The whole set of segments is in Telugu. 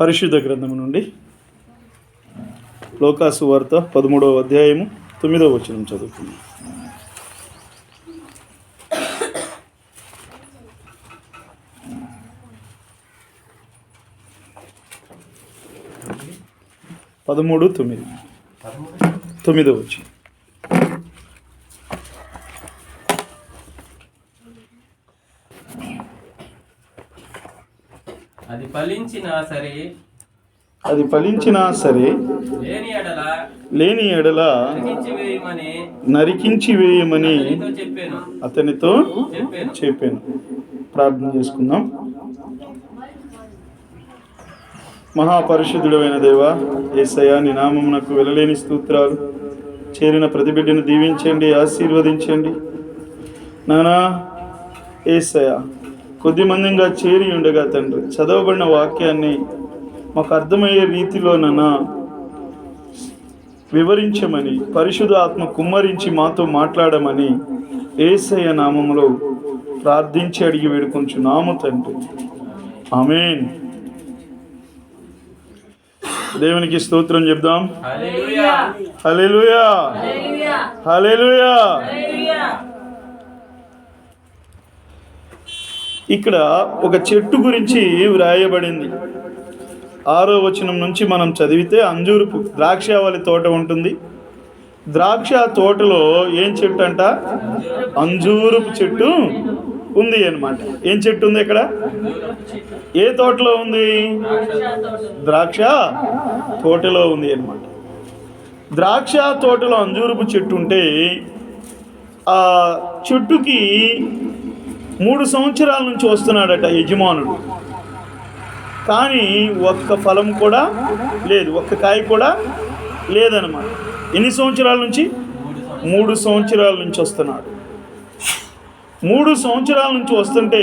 పరిశుద్ధ గ్రంథము నుండి లోకాసు వార్త పదమూడవ అధ్యాయము తొమ్మిదవ వచనం చదువుతుంది పదమూడు తొమ్మిది. తొమ్మిదవ వచ్చిన అది ఫలించినా సరే అది ఫలించినా సరే లేని ఎడల నరికించి వేయమని అతనితో చెప్పాను. ప్రార్థన చేసుకుందాం. మహాపరిశుద్ధుడమైన దేవ ఏసయ్య నీ నామమునకు వెళ్ళలేని స్తోత్రాలు. చేరిన ప్రతి బిడ్డను దీవించండి ఆశీర్వదించండి. నానా ఏసయ్య కొద్ది మందిగా చేరి ఉండగా తండ్రి చదవబడిన వాక్యాన్ని మాకు అర్థమయ్యే రీతిలో నాన్న వివరించమని పరిశుద్ధ ఆత్మ కుమ్మరించి మాతో మాట్లాడమని ఏసయ్య నామములో ప్రార్థించి అడిగి వేడుకొంచున్నాము తండ్రి. ఆమెన్. దేవునికి స్తోత్రం చెప్దాం. హల్లెలూయా. హల్లెలూయా. ఇక్కడ ఒక చెట్టు గురించి వ్రాయబడింది. ఆరో వచనం నుంచి మనం చదివితే అంజూరుపు ద్రాక్షావళి తోట ఉంటుంది. ద్రాక్ష తోటలో ఏం చెట్టు అంట? అంజూరుపు చెట్టు ఉంది అనమాట ఏం చెట్టు ఉంది ఇక్కడ? ఏ తోటలో ఉంది? ద్రాక్ష తోటలో ఉంది అనమాట ద్రాక్ష తోటలో అంజూరుపు చెట్టు ఉంటే ఆ చెట్టుకి మూడు సంవత్సరాల నుంచి వస్తున్నాడట యజమానుడు. కానీ ఒక్క ఫలం కూడా లేదు ఒక్క కాయ కూడా లేదనమాట ఎన్ని సంవత్సరాల నుంచి? మూడు సంవత్సరాల నుంచి వస్తున్నాడు. మూడు సంవత్సరాల నుంచి వస్తుంటే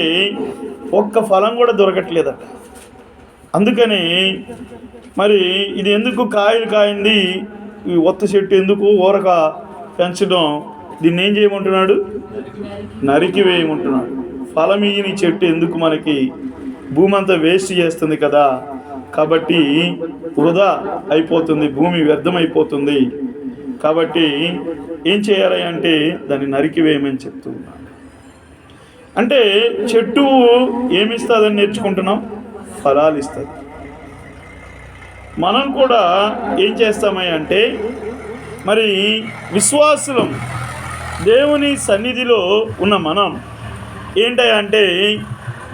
ఒక్క ఫలం కూడా దొరకట్లేదట. అందుకని మరి ఇది ఎందుకు కాయలు కాయింది ఈ ఒత్త చెట్టు ఎందుకు ఊరక పెంచడం? దీన్ని ఏం చేయమంటున్నాడు? నరికి వేయమంటున్నాడు. ఫలం చెట్టు ఎందుకు మనకి భూమి అంతా వేస్ట్ చేస్తుంది కదా? కాబట్టి వృధా అయిపోతుంది భూమి వ్యర్థమైపోతుంది. కాబట్టి ఏం చేయాలి అంటే దాన్ని నరికివేయమని చెప్తున్నా అంటే చెట్టు ఏమిస్తుందని నేర్చుకుంటున్నాం? ఫలాలు ఇస్తుంది. మనం కూడా ఏం చేస్తామై అంటే మరి విశ్వాసులం దేవుని సన్నిధిలో ఉన్న మనం ఏంటంటే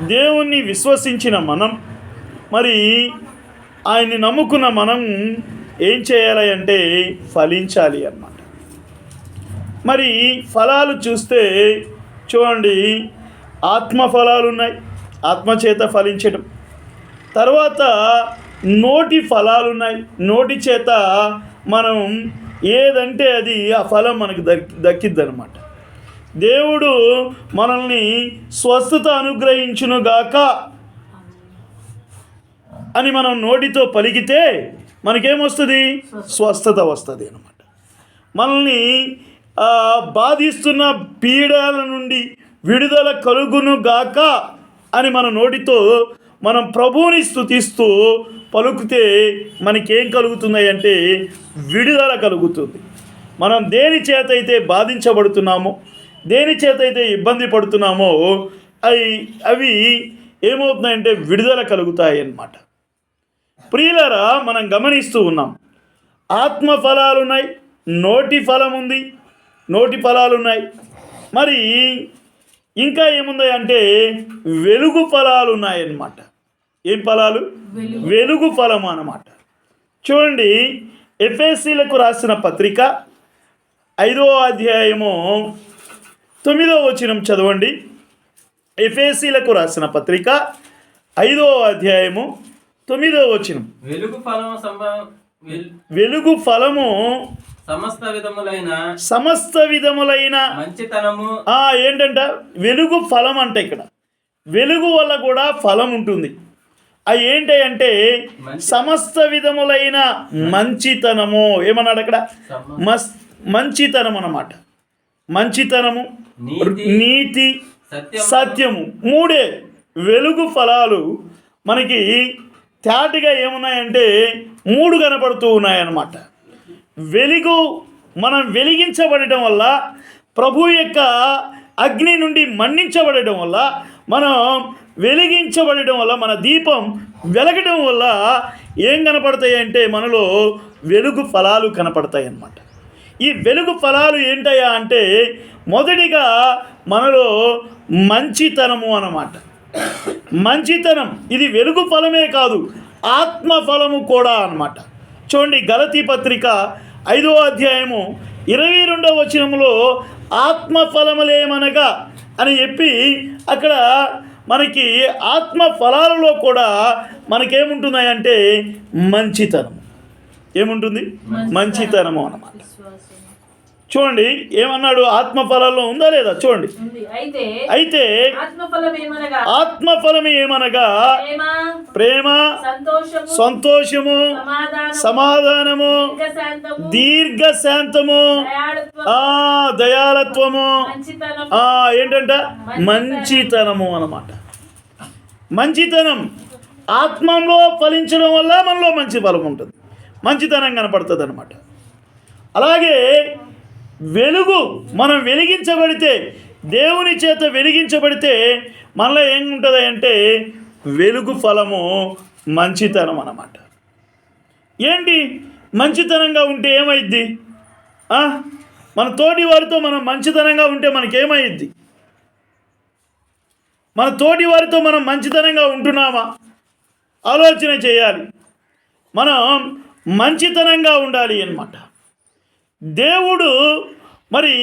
దేవుణ్ణి విశ్వసించిన మనం మరి ఆయన్ని నమ్ముకున్న మనం ఏం చేయాలి అంటే ఫలించాలి అన్నమాట. మరి ఫలాలు చూస్తే చూడండి ఆత్మ ఫలాలు ఉన్నాయి ఆత్మచేత ఫలించడం తర్వాత నోటి ఫలాలు ఉన్నాయి నోటి చేత మనం ఏదంటే అది ఆ ఫలం మనకు దక్కి దక్కిద్ది అనమాట దేవుడు మనల్ని స్వస్థత అనుగ్రహించునుగాక అని మనం నోటితో పలికితే మనకేమొస్తుంది? స్వస్థత వస్తుంది అనమాట మనల్ని బాధిస్తున్న పీడల నుండి విడుదల కలుగును గాక అని మన నోటితో మనం ప్రభువుని స్థుతిస్తూ పలుకుతే మనకేం కలుగుతుంది అంటే విడుదల కలుగుతుంది. మనం దేని చేత అయితే బాధించబడుతున్నామో దేని చేత అయితే ఇబ్బంది పడుతున్నామో అవి అవి ఏమవుతున్నాయంటే విడుదల కలుగుతాయి అన్నమాట ప్రియులరా మనం గమనిస్తూ ఉన్నాం. ఆత్మ ఫలాలు ఉన్నాయి నోటి ఫలం ఉంది నోటి ఫలాలు ఉన్నాయి మరి ఇంకా ఏముంది అంటే వెలుగు ఫలాలు ఉన్నాయన్నమాట ఏం ఫలాలు? వెలుగు. ఫలము అన్నమాట చూడండి ఎఫ్ఎస్సీలకు రాసిన పత్రిక ఐదో అధ్యాయము తొమ్మిదో వచనం చదవండి. ఎఫ్ఎస్సీలకు రాసిన పత్రిక ఐదో అధ్యాయము తొమ్మిదో వచనం. వెలుగు ఫలము వెలుగు ఫలము సమస్త విధములైన సమస్త విధములైన మంచితనము ఆ ఏంటంట? వెలుగు ఫలం అంట ఇక్కడ. వెలుగు వల్ల కూడా ఫలం ఉంటుంది. అవి ఏంటి అంటే సమస్త విధములైన మంచితనము. ఏమన్నాడు అక్కడ? మస్ మంచితనం అన్నమాట. మంచితనము నీతి, నీతి సత్యం సత్యము. మూడే వెలుగు ఫలాలు మనకి తేటగా ఏమున్నాయంటే మూడు కనపడుతూ ఉన్నాయన్నమాట. వెలుగు మనం వెలిగించబడటం వల్ల ప్రభు యొక్క అగ్ని నుండి మన్నించబడటం వల్ల మనం వెలిగించబడటం వల్ల మన దీపం వెలగడం వల్ల ఏం కనపడతాయి అంటే మనలో వెలుగు ఫలాలు కనపడతాయి అన్నమాట ఈ వెలుగు ఫలాలు ఏంటయ్యా అంటే మొదటిగా మనలో మంచితనము అన్నమాట. మంచితనం ఇది వెలుగు ఫలమే కాదు ఆత్మ ఫలము కూడా అన్నమాట. చూడండి గలతీ పత్రిక ఐదో అధ్యాయము ఇరవై రెండవ వచనంలో ఆత్మ ఫలములేమనగా అని చెప్పి అక్కడ మనకి ఆత్మ ఫలాలలో కూడా మనకేముంటున్నాయంటే మంచితనం. ఏముంటుంది? మంచితనము అన్నమాట. చూడండి ఏమన్నాడు? ఆత్మ ఫలాల్లో ఉందా లేదా? చూడండి. అయితే ఆత్మఫలం ఏమనగా? ప్రేమ సంతోషము సమాధానము దీర్ఘశాంతము ఆ దయాలత్వము ఆ ఏంటంట? మంచితనము అన్నమాట. మంచితనం. ఆత్మలో ఫలించడం వల్ల మనలో మంచి ఫలం ఉంటుంది. మంచితనం కనపడుతుంది అనమాట అలాగే వెలుగు మనం వెలిగించబడితే దేవుని చేత వెలిగించబడితే మనలో ఏముంటుంది అంటే వెలుగు ఫలము మంచితనం అన్నమాట. ఏంటి? మంచితనంగా ఉంటే ఏమైద్ది? మన తోటి వారితో మనం మంచితనంగా ఉంటే మనకేమైద్ది? మన తోటి వారితో మనం మంచితనంగా ఉంటున్నామా? ఆలోచన చేయాలి. మనం మంచితనంగా ఉండాలి అనమాట దేవుడు మరి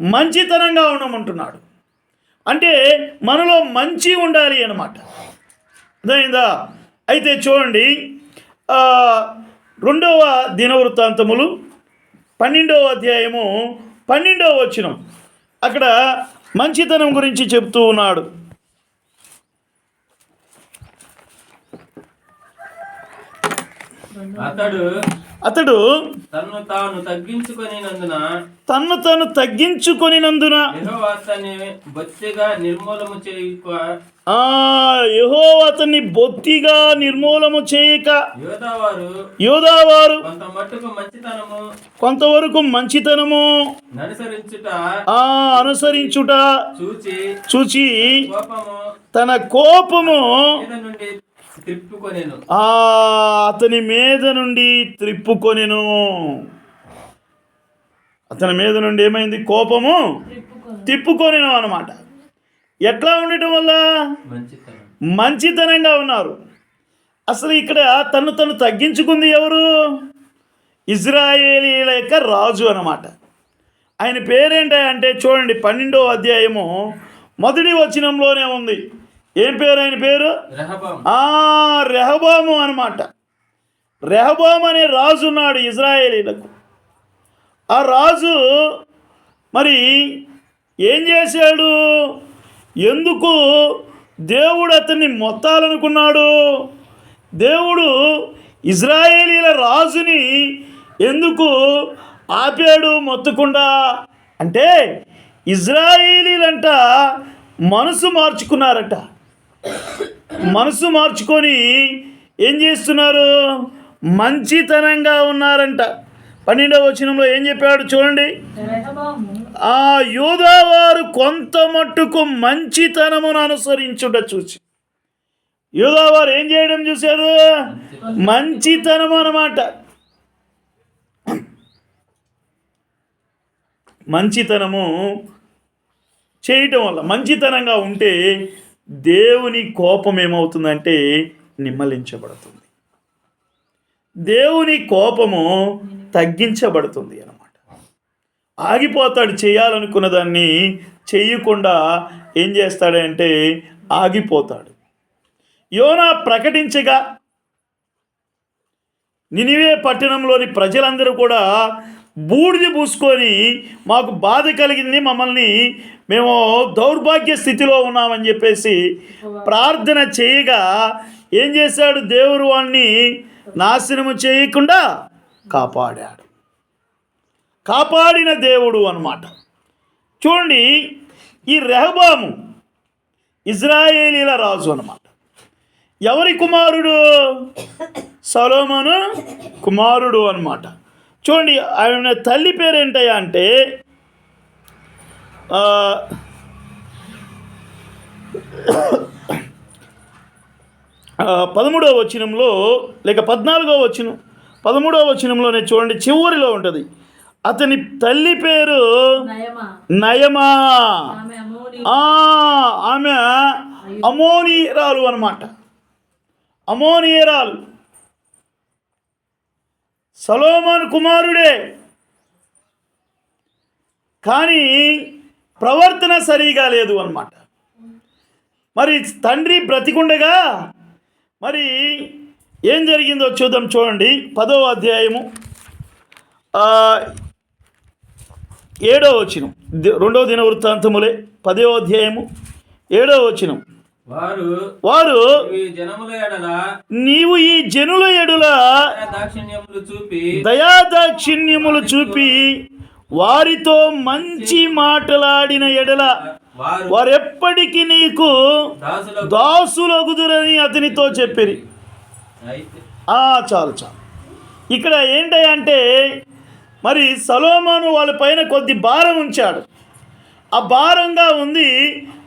మంచితనంగా ఉండమంటున్నాడు. అంటే మనలో మంచి ఉండాలి అనమాట అర్థమైందా? అయితే చూడండి రెండవ దినవృత్తాంతములు పన్నెండవ అధ్యాయము పన్నెండవ వచనం. అక్కడ మంచితనం గురించి చెప్తూ ఉన్నాడు. అతడు అతడు తన్ను తాను తగ్గించుకొనినందున తన్ను తను తగ్గించుకొనినందున యెహోవా అతన్ని బొత్తిగా నిర్మూలము చేయుక ఆ యహో అతన్ని బొత్తిగా నిర్మూలము చేయక యోధావారు యోధావారు కొంత మట్టుకు మంచితనము కొంతవరకు మంచితనము ననుసరించుట ఆ అనుసరించుట చూచి చూచి కోపము తన కోపము మీద నుండి అతని మీద నుండి త్రిప్పుకొనెను. అతని మీద నుండి ఏమైంది? కోపము తిప్పుకొనెను అన్నమాట. ఎట్లా ఉండటం వల్ల? మంచితనం. మంచితనంగా ఉన్నారు. అసలు ఇక్కడ తను తను తగ్గించుకుంది ఎవరు? ఇజ్రాయేలీల యొక్క రాజు అన్నమాట. ఆయన పేరేంటి అంటే చూడండి పన్నెండో అధ్యాయము మొదటి వచనంలోనే ఉంది. ఏం పేరు ఆయన పేరు? రెహబాము. అన్నమాట. రెహబాం అనే రాజు ఉన్నాడు ఇజ్రాయేలీలకు. ఆ రాజు మరి ఏం చేశాడు? ఎందుకు దేవుడు అతన్ని మొత్తాలనుకున్నాడు? దేవుడు ఇజ్రాయేలీల రాజుని ఎందుకు ఆపాడు మొత్తకుండా? అంటే ఇజ్రాయేలీలంట మనసు మార్చుకున్నారట. మనసు మార్చుకొని ఏం చేస్తున్నారు? మంచితనంగా ఉన్నారంట. పన్నెండవ వచనంలో ఏం చెప్పాడు చూడండి. ఆ యోధావారు కొంత మట్టుకు మంచితనమును అనుసరించుట చూసి యోధావారు ఏం చేయడం చూశారు? మంచితనం అన్నమాట. మంచితనము చేయటం వల్ల మంచితనంగా ఉంటే దేవుని కోపం ఏమవుతుందంటే నిమ్మలించబడుతుంది. దేవుని కోపము తగ్గించబడుతుంది అన్నమాట. ఆగిపోతాడు చేయాలనుకున్న దాన్ని చేయకుండా ఏం చేస్తాడంటే ఆగిపోతాడు. యోనా ప్రకటించగా నినివే పట్టణంలోని ప్రజలందరూ కూడా బూడిద పూసుకొని మాకు బాధ కలిగింది మమ్మల్ని మేము దౌర్భాగ్య స్థితిలో ఉన్నామని చెప్పేసి ప్రార్థన చేయగా ఏం చేశాడు దేవుడు వాణ్ణి నాశనము చేయకుండా కాపాడాడు. కాపాడిన దేవుడు అనమాట చూడండి ఈ రెహబాము ఇజ్రాయేలీల రాజు అనమాట ఎవరి కుమారుడు? సలోమను కుమారుడు అనమాట చూడండి ఆయన తల్లి పేరు ఏంటయ్యా అంటే పదమూడవ వచనంలో లేక పద్నాలుగవ వచనం పదమూడవ వచనంలోనే చూడండి చివరిలో ఉంటుంది. అతని తల్లి పేరు నయమా. ఆమె అమోనియరాలు అనమాట అమోనియరాలు సలోమాన్ కుమారుడే. కానీ ప్రవర్తన సరిగా లేదు అన్నమాట. మరి తండ్రి బ్రతికుండగా మరి ఏం జరిగిందో చూద్దాం చూడండి. పదో అధ్యాయము ఏడవ ఏడో వచనం. రెండవ దిన వృత్తాంతములే పదో అధ్యాయము ఏడో వచనం. వారు నీవు ఈ జనుల ఎడుల దాక్షిణ్యములు చూపి దయాదాక్షిణ్యములు చూపి వారితో మంచి మాటలాడిన ఎడల వారు వారెప్పటికీ నీకు దాసుల దాసులగుదురని అతనితో చెప్పిరి. చాలు చాలు. ఇక్కడ ఏంటంటే మరి సలోమాను వాళ్ళ పైన కొద్ది భారం ఉంచాడు. ఆ భారంగా ఉంది.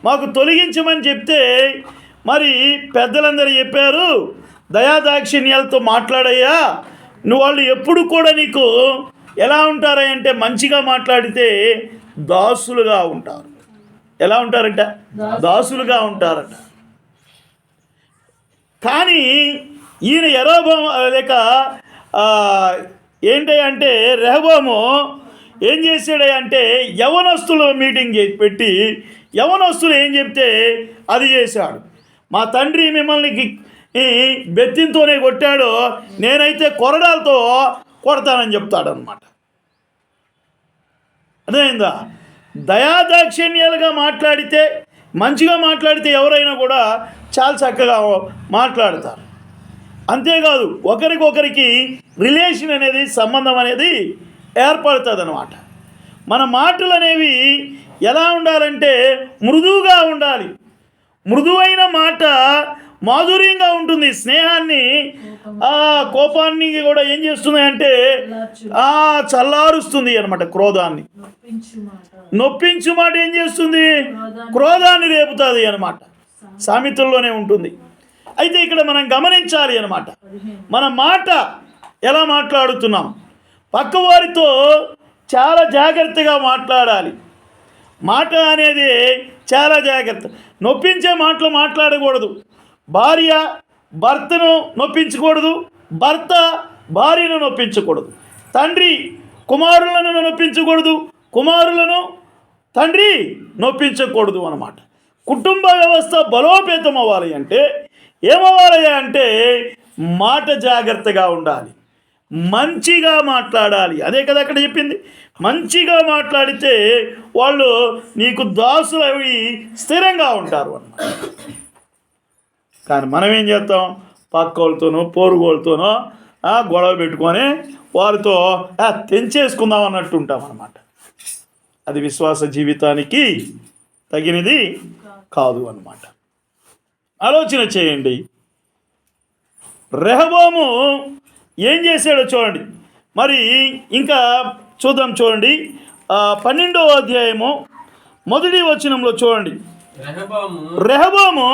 మాకు తొలగించమని చెప్తే మరి పెద్దలందరూ చెప్పారు దయాదాక్షిణ్యాలతో మాట్లాడయ్యా. నువ్వు వాళ్ళు ఎప్పుడు కూడా నీకు ఎలా ఉంటారా అంటే మంచిగా మాట్లాడితే దాసులుగా ఉంటారు. ఎలా ఉంటారంట? దాసులుగా ఉంటారట. కానీ ఈయన ఎరోబం లేక ఏంటి అంటే రెహబాము ఏం చేశాడు అంటే యవనస్తుల మీటింగ్ పెట్టి యవనస్తులు ఏం చెప్తే అది చేశాడు. మా తండ్రి మిమ్మల్ని బెత్తింతోనే కొట్టాడు నేనైతే కొరడాలతో కొడతానని చెప్తాడనమాట అదేందా అర్థమైందా? దయాదాక్షిణ్యాలుగా మాట్లాడితే మంచిగా మాట్లాడితే ఎవరైనా కూడా చాలా చక్కగా మాట్లాడతారు. అంతేకాదు ఒకరికొకరికి రిలేషన్ అనేది సంబంధం అనేది ఏర్పడుతుంది అనమాట మన మాటలు అనేవి ఎలా ఉండాలంటే మృదువుగా ఉండాలి. మృదువైన మాట మాధుర్యంగా ఉంటుంది. స్నేహాన్ని ఆ కోపాన్ని కూడా ఏం చేస్తుంది అంటే ఆ చల్లారుస్తుంది అనమాట క్రోధాన్ని. నొప్పించు మాట ఏం చేస్తుంది? క్రోధాన్ని రేపుతుంది అనమాట సామెతల్లోనే ఉంటుంది. అయితే ఇక్కడ మనం గమనించాలి అనమాట మన మాట ఎలా మాట్లాడుతున్నాం? పక్కవారితో చాలా జాగ్రత్తగా మాట్లాడాలి. మాట అనేది చాలా జాగ్రత్త. నొప్పించే మాటలు మాట్లాడకూడదు. భార్య భర్తను నొప్పించకూడదు. భర్త భార్యను నొప్పించకూడదు. తండ్రి కుమారులను నొప్పించకూడదు. కుమారులను తండ్రి నొప్పించకూడదు అన్నమాట. కుటుంబ వ్యవస్థ బలోపేతం అవ్వాలి అంటే ఏమవ్వాలి అంటే మాట జాగ్రత్తగా ఉండాలి. మంచిగా మాట్లాడాలి. అదే కదా అక్కడ చెప్పింది. మంచిగా మాట్లాడితే వాళ్ళు నీకు దాసులు అవి స్థిరంగా ఉంటారు అన్నమాట. కానీ మనం ఏం చేస్తాం? పక్క వాళ్ళతోనో పోరుగోళ్ళతోనో గొడవ పెట్టుకొని వారితో తెంచేసుకుందాం అన్నట్టు ఉంటాం అన్నమాట. అది విశ్వాస జీవితానికి తగినది కాదు అన్నమాట. ఆలోచన చేయండి. రెహబోము ఏం చేశాడో చూడండి. మరి ఇంకా చూద్దాం చూడండి. పన్నెండవ అధ్యాయము మొదటి వచనంలో చూడండి. రెహబాము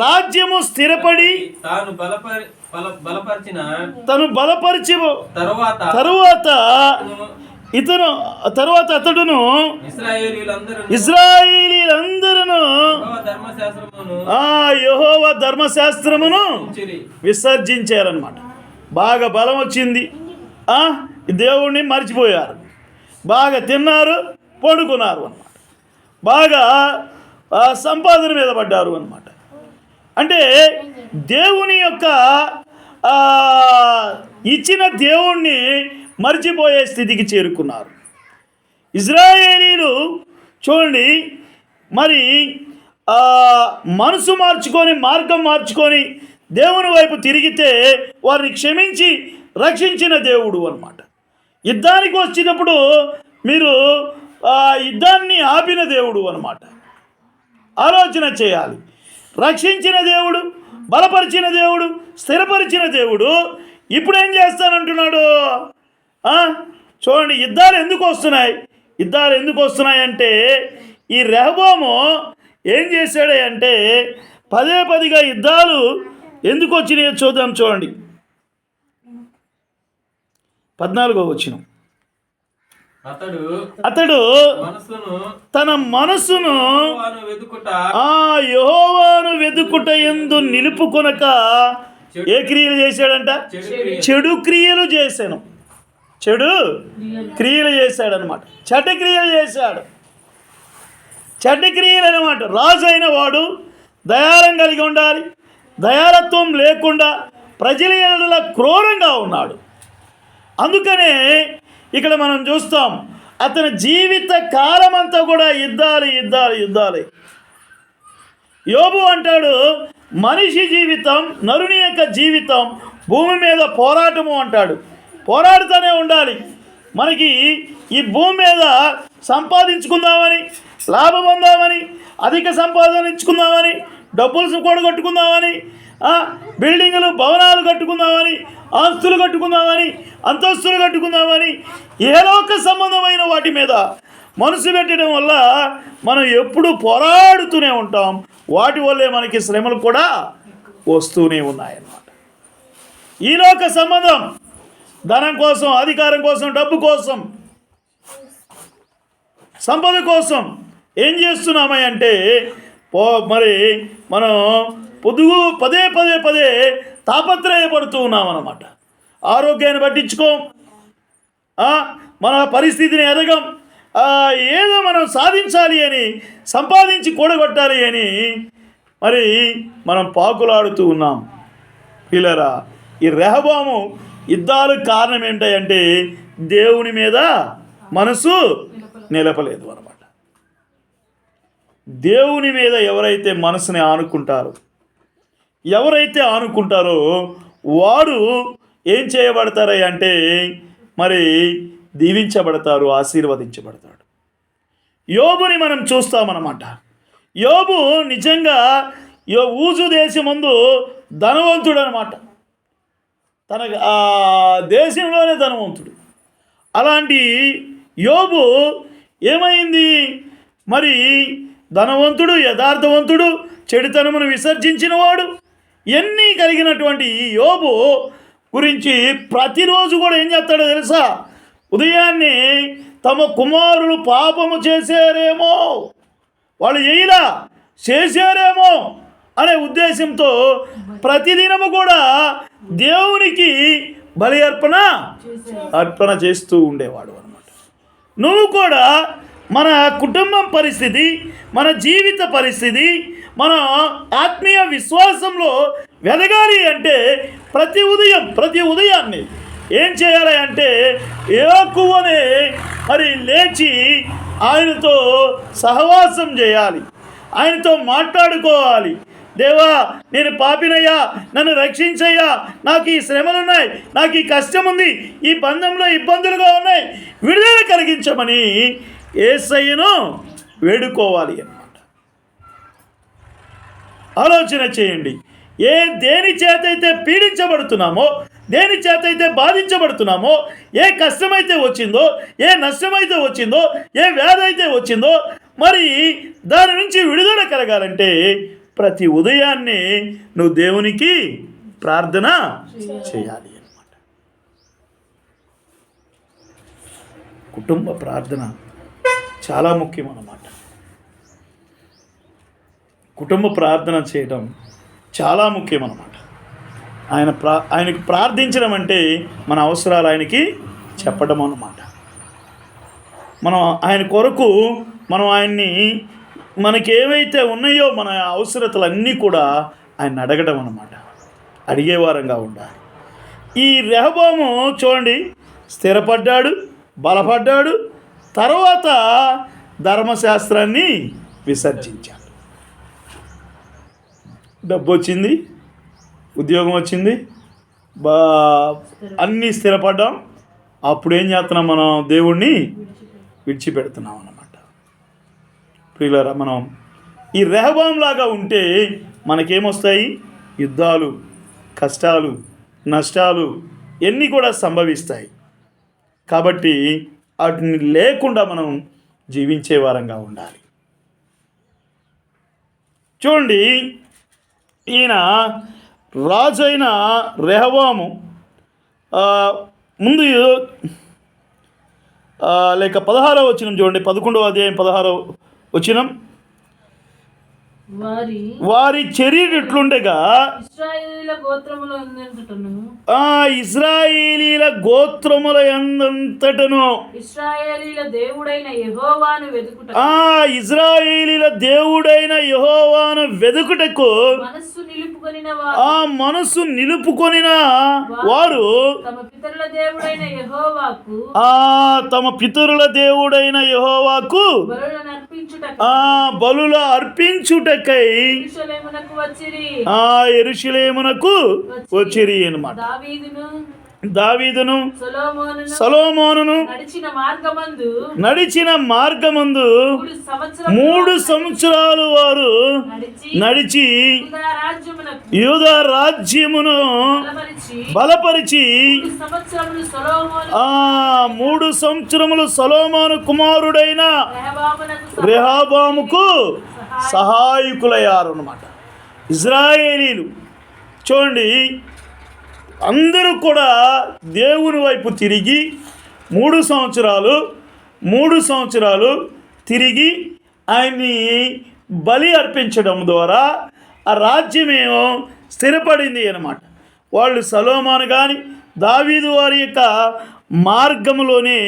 రాజ్యము స్థిరపడి తాను బలపరి బల- బలపరిచిన తను బలపరిచి తరువాత తరువాత ఇతను తరువాత అతడును ఇజ్రాయిలీలందరూ ఆ యెహోవా ధర్మశాస్త్రమును. విసర్జించారనమాట బాగా బలం వచ్చింది. దేవుణ్ణి మర్చిపోయారు. బాగా తిన్నారు పడుకున్నారు అన్నమాట. బాగా సంపాదన మీద పడ్డారు అన్నమాట. అంటే దేవుని యొక్క ఇచ్చిన దేవుణ్ణి మర్చిపోయే స్థితికి చేరుకున్నారు. ఇజ్రాయేలీలు చూడండి మరి మనసు మార్చుకొని మార్గం మార్చుకొని దేవుని వైపు తిరిగితే వారిని క్షమించి రక్షించిన దేవుడు అనమాట యుద్ధానికి వచ్చినప్పుడు మీరు ఆ యుద్ధాన్ని ఆపిన దేవుడు అనమాట ఆలోచన చేయాలి. రక్షించిన దేవుడు బలపరిచిన దేవుడు స్థిరపరిచిన దేవుడు ఇప్పుడు ఏం చేస్తానంటున్నాడు చూడండి యుద్ధాలు ఎందుకు వస్తున్నాయి? యుద్ధాలు ఎందుకు వస్తున్నాయి అంటే ఈ రెహబోము ఏం చేశాడే అంటే పదే పదిగా యుద్ధాలు ఎందుకు వచ్చినాయో చూద్దాం చూడండి. పద్నాలుగో వచ్చిన అతడు అతడు తన మనసును ఆ యెహోవాను వెదుకుట ఎందు నిలుపుకొనక ఏ క్రియలు చేశాడంట? చెడు క్రియలు. చేశాను. చెడు క్రియలు చేశాడనమాట చెడ్డ క్రియలు చేశాడు. చెడ్డ క్రియలు అనమాట రాజు అయిన వాడు దయారం కలిగి ఉండాలి. దయాలత్వం లేకుండా ప్రజల ఎడల క్రూరంగా ఉన్నాడు. అందుకనే ఇక్కడ మనం చూస్తాం అతని జీవిత కాలమంతా కూడా యుద్ధాలు యుద్ధాలు యుద్ధాలే. యోబు అంటాడు మనిషి జీవితం నరుని యొక్క జీవితం భూమి మీద పోరాటము అంటాడు. పోరాడుతూనే ఉండాలి. మనకి ఈ భూమి మీద సంపాదించుకుందామని లాభం పొందామని అధిక సంపాదించుకుందామని డబ్బులు కూడా కట్టుకుందామని బిల్డింగులు భవనాలు కట్టుకుందామని ఆస్తులు కట్టుకుందామని అంతస్తులు కట్టుకుందామని ఏలోక సంబంధమైన వాటి మీద మనసు పెట్టడం వల్ల మనం ఎప్పుడు పోరాడుతూనే ఉంటాం. వాటి వల్లే మనకి శ్రమలు కూడా వస్తూనే ఉన్నాయన్నమాట. ఈలోక సంబంధం ధనం కోసం అధికారం కోసం డబ్బు కోసం సంపద కోసం ఏం చేస్తున్నామై అంటే పో మరి మనం పొదుగు పదే పదే పదే తాపత్రయపడుతూ ఉన్నామన్నమాట. ఆరోగ్యాన్ని పట్టించుకోం. మన పరిస్థితిని ఎదగం. ఏదో మనం సాధించాలి అని సంపాదించి కూడగొట్టాలి అని మరి మనం పాకులాడుతూ ఉన్నాం. పిల్లరా ఈ రెహబాము యుద్ధాలకు కారణం ఏంటంటే దేవుని మీద మనసు నిలపలేదు మనం దేవుని మీద ఎవరైతే మనసుని ఆనుకుంటారో ఎవరైతే ఆనుకుంటారో వారు ఏం చేయబడతారు అంటే మరి దీవించబడతారు ఆశీర్వదించబడతాడు. యోబుని మనం చూస్తామన్నమాట. యోబు నిజంగా యో ఊజు దేశం ముందు ధనవంతుడు అనమాట తన ఆ దేశంలోనే ధనవంతుడు. అలాంటి యోబు ఏమైంది? మరి ధనవంతుడు యథార్థవంతుడు చెడుతనమును విసర్జించినవాడు. ఎన్ని కలిగినటువంటి ఈ యోబు గురించి ప్రతిరోజు కూడా ఏం చేస్తాడో తెలుసా? ఉదయాన్నే తమ కుమారులు పాపము చేశారేమో వాళ్ళు చేయలా చేశారేమో అనే ఉద్దేశంతో ప్రతిదినము కూడా దేవునికి బలి అర్పణ అర్పణ చేస్తూ ఉండేవాడు అనమాట నువ్వు కూడా మన కుటుంబం పరిస్థితి మన జీవిత పరిస్థితి మన ఆత్మీయ విశ్వాసంలో వెదగాలి అంటే ప్రతి ఉదయం ప్రతి ఉదయాన్ని ఏం చేయాలి అంటే ఏకువనే మరి లేచి ఆయనతో సహవాసం చేయాలి. ఆయనతో మాట్లాడుకోవాలి. దేవా నేను పాపినయ్యా నన్ను రక్షించయ్యా నాకు ఈ శ్రమలున్నాయి నాకు ఈ కష్టం ఉంది ఈ బంధంలో ఇబ్బందులుగా ఉన్నాయి విడుదల కలిగించమని ఏసయ్యను వేడుకోవాలి అన్నమాట. ఆలోచన చేయండి. ఏ దేని చేతైతే పీడించబడుతున్నామో దేని చేతైతే బాధించబడుతున్నామో ఏ కష్టమైతే వచ్చిందో ఏ నష్టమైతే వచ్చిందో ఏ వ్యాధి అయితే వచ్చిందో మరి దాని నుంచి విడుదల కలగాలంటే ప్రతి ఉదయాన్నే నువ్వు దేవునికి ప్రార్థన చేయాలి అన్నమాట. కుటుంబ ప్రార్థన చాలా ముఖ్యం అన్నమాట కుటుంబ ప్రార్థన చేయడం చాలా ముఖ్యం అన్నమాట ఆయన ప్రా ఆయనకు ప్రార్థించడం అంటే మన అవసరాలు ఆయనకి చెప్పడం అన్నమాట. మనం ఆయన కొరకు మనం ఆయన్ని మనకి ఏవైతే ఉన్నాయో మన అవసరతలన్నీ కూడా ఆయన అడగడం అన్నమాట. అడిగేవారంగా ఉండాలి. ఈ రెహబాము చూడండి స్థిరపడ్డాడు బలపడ్డాడు తర్వాత ధర్మశాస్త్రాన్ని విసర్జించాడు. డబ్బు వచ్చింది ఉద్యోగం వచ్చింది బా అన్నీ స్థిరపడ్డాం. అప్పుడు ఏం చేస్తున్నాం మనం? దేవుణ్ణి విడిచిపెడుతున్నాం అన్నమాట. ప్రియులరా మనం ఈ రెహబాం లాగా ఉంటే మనకేమొస్తాయి? యుద్ధాలు కష్టాలు నష్టాలు ఎన్ని కూడా సంభవిస్తాయి. కాబట్టి వాటిని లేకుండా మనం జీవించే వారంగా ఉండాలి. చూడండి ఈయన రాజైన రెహవాము ముందు లేక పదహారవ వచనం చూడండి పదకొండవ అధ్యాయం పదహారవ వచనం. వారి వారి చర్య ఎట్లుండగా? ఆ ఇజ్రాయేలీల గోత్రముల ఎందంతటను ఇస్రాయేలీల దేవుడైన యెహోవాను వెతుకుట ఆ ఇజ్రాయేలీల దేవుడైన యెహోవాను వెదుకుటకు మనస్సు నిలుపుకొనిన ఆ మనసు నిలుపుకొనిన వారు తమ పితరుల దేవుడైన యెహోవాకు ఆ తమ పితరుల దేవుడైన యెహోవాకు ఆ బలుల అర్పించుటకై ఆ ఎరుషులేమునకు వచ్చిరి అన్నమాట. దావీదును సొలొమోనును నడిచిన మార్గమందు మూడు సంవత్సరం మూడు సంవత్సరాలు వారు నడిచి యూదా రాజ్యమును బలపరిచి బలపరిచి మూడు సంవత్సరములు సొలొమోను ఆ మూడు సంవత్సరములు సలోమాను కుమారుడైన రెహాబాముకు సహాయకులయ్యారు అన్నమాట ఇజ్రాయేలీలు. చూడండి అందరూ కూడా దేవుని వైపు తిరిగి మూడు సంవత్సరాలు మూడు సంవత్సరాలు తిరిగి ఆయన్ని బలి అర్పించడం ద్వారా ఆ రాజ్యమేమో స్థిరపడింది అనమాట వాళ్ళు సలోమాను కానీ దావీదు వారి యొక్క మార్గంలోనే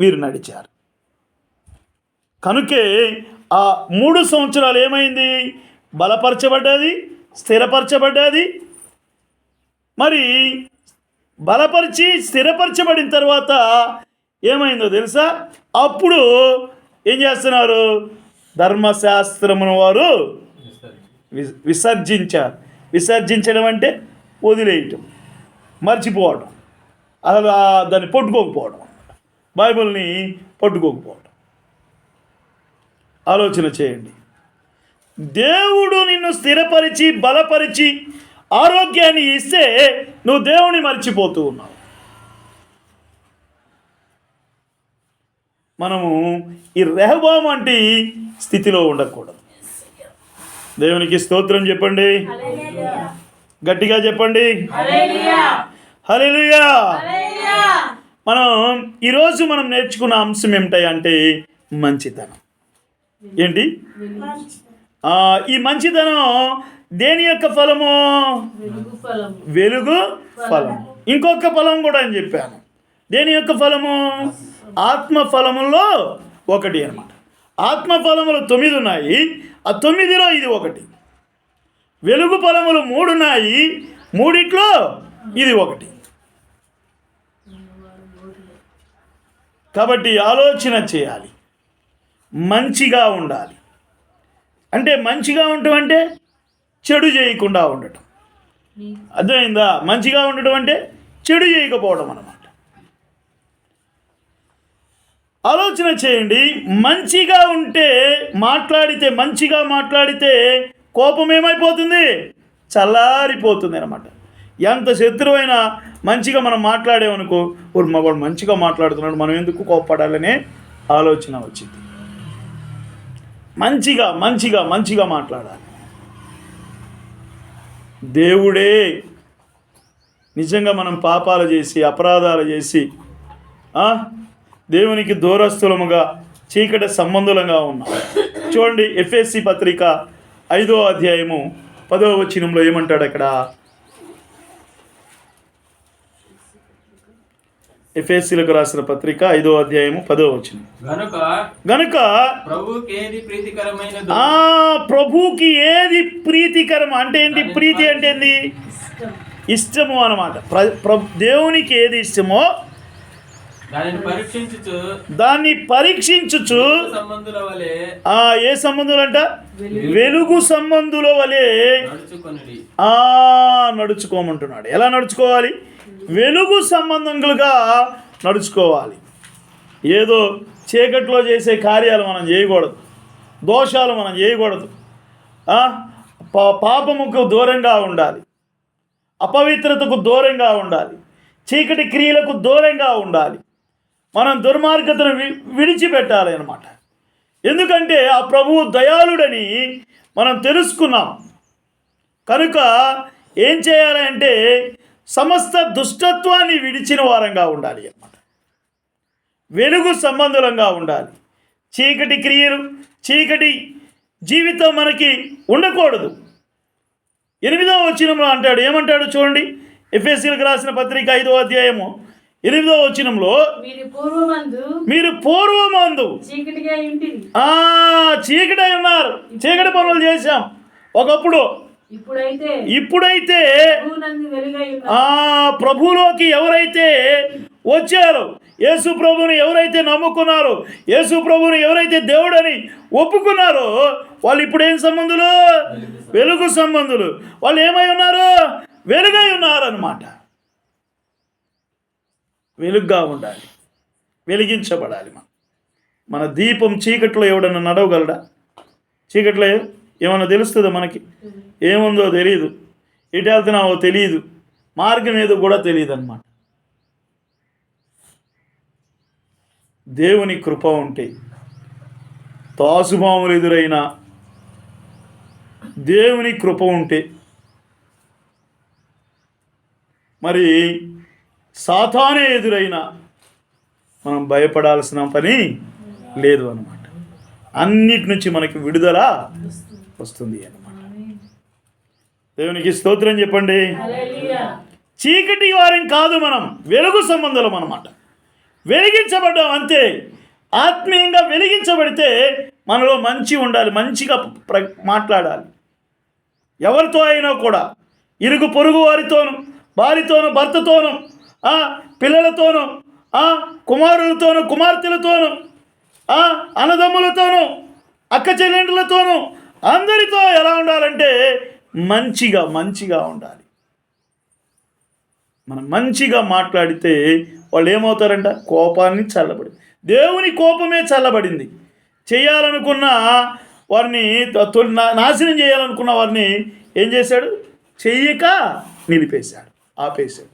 వీరు నడిచారు. కనుకే ఆ మూడు సంవత్సరాలు ఏమైంది? బలపరచబడ్డది స్థిరపరచబడ్డది మరి బలపరిచి స్థిరపరచబడిన తర్వాత ఏమైందో తెలుసా? అప్పుడు ఏం చేస్తున్నారు? ధర్మశాస్త్రమును వారు విసర్జించారు. విసర్జించడం అంటే వదిలేయటం మర్చిపోవడం అసలు దాన్ని పట్టుకోకపోవడం బైబిల్ని పట్టుకోకపోవడం ఆలోచన చేయండి. దేవుడు నిన్ను స్థిరపరిచి బలపరిచి ఆరోగ్యాన్ని ఇస్తే నువ్వు దేవుని మర్చిపోతూ ఉన్నావు. మనము ఈ రెహబాం వంటి స్థితిలో ఉండకూడదు. దేవునికి స్తోత్రం చెప్పండి. గట్టిగా చెప్పండి. హల్లెలూయా. మనం ఈరోజు మనం నేర్చుకున్న అంశం ఏమిటాయంటే మంచితనం. ఏంటి? ఈ మంచితనం దేని యొక్క ఫలము? వెలుగు ఫలము. ఇంకొక ఫలం కూడా అని చెప్పాను. దేని యొక్క ఫలము? ఆత్మ ఫలములో ఒకటి అన్నమాట. ఆత్మ ఫలములు తొమ్మిది ఉన్నాయి. ఆ తొమ్మిదిలో ఇది ఒకటి. వెలుగు ఫలములు మూడు ఉన్నాయి. మూడిట్లో ఇది ఒకటి. కాబట్టి ఆలోచన చేయాలి. మంచిగా ఉండాలి. అంటే మంచిగా ఉండటం అంటే చెడు చేయకుండా ఉండటం. అర్థమైందా? మంచిగా ఉండటం అంటే చెడు చేయకపోవడం అన్నమాట. ఆలోచన చేయండి మంచిగా ఉంటే మాట్లాడితే మంచిగా మాట్లాడితే కోపం ఏమైపోతుంది? చల్లారిపోతుంది అనమాట ఎంత శత్రువైనా మంచిగా మనం మాట్లాడేమనుకో ఊరు మగవాడు మంచిగా మాట్లాడుతున్నాడు మనం ఎందుకు కోప్పడాలనే ఆలోచన వచ్చింది. మంచిగా మంచిగా మంచిగా మాట్లాడాలి. దేవుడే. నిజంగా మనం పాపాలు చేసి అపరాధాలు చేసి దేవునికి దూరస్థులముగా చీకటి సంబంధులంగా ఉన్నాం. చూడండి ఎఫ్ఎస్సి పత్రిక ఐదో అధ్యాయము పదో వచనంలో ఏమంటాడు అక్కడ ఎఫ్ఎస్సీలకు రాసిన పత్రిక ఐదో అధ్యాయము పదో వచనం. గనుక గనుక ప్రభువుకి ఏది ప్రీతికరమైనదో ఆ ప్రభుకి ఏది ప్రీతికరం అంటే ఏంటి? ప్రీతి అంటే ఏంది? ఇష్టం. ఇష్టము అనమాట దేవునికి ఏది ఇష్టమో దానిని పరీక్షించుచు దాన్ని పరీక్షించుచు సంబంధుల వలె ఆ ఏ సంబంధులు అంట? వెలుగు సంబంధుల వలె నడుచుకొనిడి. ఆ నడుచుకోమంటున్నాడు. ఎలా నడుచుకోవాలి? వెలుగు సంబంధంగా నడుచుకోవాలి. ఏదో చీకట్లో చేసే కార్యాలు మనం చేయకూడదు. దోషాలు మనం చేయకూడదు. పా- పాపముకు దూరంగా ఉండాలి. అపవిత్రతకు దూరంగా ఉండాలి. చీకటి క్రియలకు దూరంగా ఉండాలి. మనం దుర్మార్గతను విడిచిపెట్టాలి అనమాట ఎందుకంటే ఆ ప్రభువు దయాళుడని మనం తెలుసుకున్నాం. కనుక ఏం చేయాలంటే సమస్త దుష్టత్వాన్ని విడిచిన వారంగా ఉండాలి అన్నమాట. వెలుగు సంబంధులంగా ఉండాలి. చీకటి క్రియలు చీకటి జీవితం మనకి ఉండకూడదు. ఎనిమిదవ వచనంలో అంటాడు ఏమంటాడు చూడండి? ఎఫ్ఎస్సీలకు రాసిన పత్రిక ఐదో అధ్యాయము ఎనిమిదవ వచనంలో మీరు పూర్వమందు చీకటై ఉన్నారు. చీకటి పనులు చేశాం. ఒకప్పుడు ఇప్పుడైతే ఆ ప్రభులోకి ఎవరైతే వచ్చారో యేసు ప్రభుని ఎవరైతే నమ్ముకున్నారో యేసు ప్రభుని ఎవరైతే దేవుడని ఒప్పుకున్నారో వాళ్ళు ఇప్పుడు ఏం సంబంధులు? వెలుగు సంబంధులు. వాళ్ళు ఏమై ఉన్నారు? వెలుగై ఉన్నారన్నమాట. వెలుగ్గా ఉండాలి. వెలిగించబడాలి మనం. మన దీపం చీకట్లో ఎవడన్నా నడవగలడా? చీకట్లో ఏమన్నా తెలుస్తుందో మనకి? ఏముందో తెలియదు ఎటు వెళ్తున్నావో తెలియదు మార్గం ఏదో కూడా తెలియదు అన్నమాట దేవుని కృప ఉంటే తాసుపాములు ఎదురైన దేవుని కృప ఉంటే మరి సాతానే ఎదురైనా మనం భయపడాల్సిన పని లేదు అనమాట అన్నిటి నుంచి మనకి విడుదల వస్తుంది అన్నమాట. దేవునికి స్తోత్రం చెప్పండి. చీకటి వారం కాదు మనం వెలుగు సంబంధులం అన్నమాట. వెలిగించబడ్డాం అంతే. ఆత్మీయంగా వెలిగించబడితే మనలో మంచి ఉండాలి మంచిగా ప్ర మాట్లాడాలి. ఎవరితో అయినా కూడా ఇరుగు పొరుగు వారితోనూ వారితోనూ భర్తతోనూ ఆ, పిల్లలతోనూ ఆ, కుమారులతోనూ కుమార్తెలతోనూ ఆ, అన్నదమ్ములతోనూ అక్క చెల్లెండ్లతోనూ అందరితో ఎలా ఉండాలంటే మంచిగా మంచిగా ఉండాలి. మనం మంచిగా మాట్లాడితే వాళ్ళు ఏమవుతారంట కోపాన్ని చల్లబడి దేవుని కోపమే చల్లబడింది. చేయాలనుకున్న వారిని త- తొలి నా- నాశనం చేయాలనుకున్న వారిని ఏం చేశాడు? చెయ్యక నిలిపేశాడు ఆపేశాడు.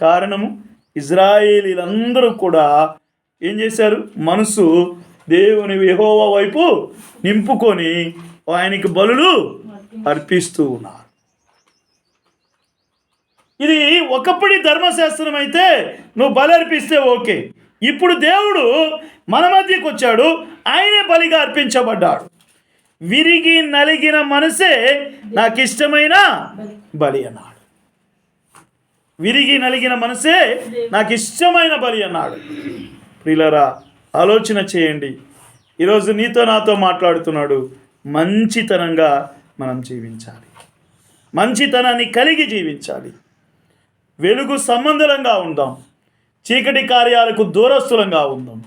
కారణము ఇజ్రాయేలీలందరూ కూడా ఏం చేశారు? మనసు దేవుని యెహోవా వైపు నింపుకొని ఆయనకి బలులు అర్పిస్తూ ఉన్నారు. ఇది ఒకప్పటి ధర్మశాస్త్రం అయితే నువ్వు బలి అర్పిస్తే ఓకే. ఇప్పుడు దేవుడు మన మధ్యకు వచ్చాడు ఆయనే బలిగా అర్పించబడ్డాడు. విరిగి నలిగిన మనసే నాకు ఇష్టమైన బలి అన్నాడు. విరిగి నలిగిన మనసే నాకు ఇష్టమైన బలి అన్నాడు. ప్రియులరా ఆలోచన చేయండి. ఈరోజు నీతో నాతో మాట్లాడుతున్నాడు మంచితనంగా మనం జీవించాలి. మంచితనాన్ని కలిగి జీవించాలి. వెలుగు సంబంధులంగా ఉందాం. చీకటి కార్యాలకు దూరస్తులంగా ఉందాం.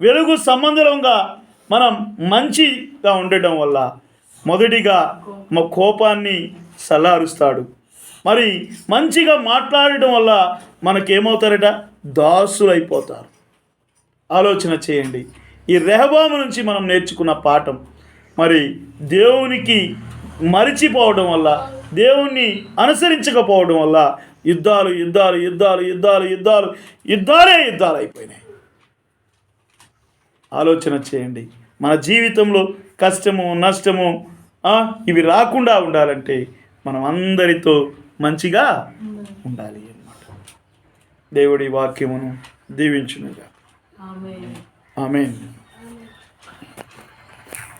వెలుగు సంబంధంగా మనం మంచిగా ఉండటం వల్ల మొదటిగా మా కోపాన్ని సల్లారుస్తాడు. మరి మంచిగా మాట్లాడటం వల్ల మనకేమవుతారట? దాసులైపోతారు. ఆలోచన చేయండి. ఈ రెహబాము నుంచి మనం నేర్చుకున్న పాఠం మరి దేవునికి మరిచిపోవడం వల్ల దేవుణ్ణి అనుసరించకపోవడం వల్ల యుద్ధాలు యుద్ధాలు యుద్ధాలు యుద్ధాలు యుద్ధాలు యుద్ధాలే యుద్ధాలు అయిపోయినాయి. ఆలోచన చేయండి. మన జీవితంలో కష్టము నష్టము ఇవి రాకుండా ఉండాలంటే మనం అందరితో మంచిగా ఉండాలి అన్నమాట. దేవుడి వాక్యమును దీవించునుగా ఆమెన్.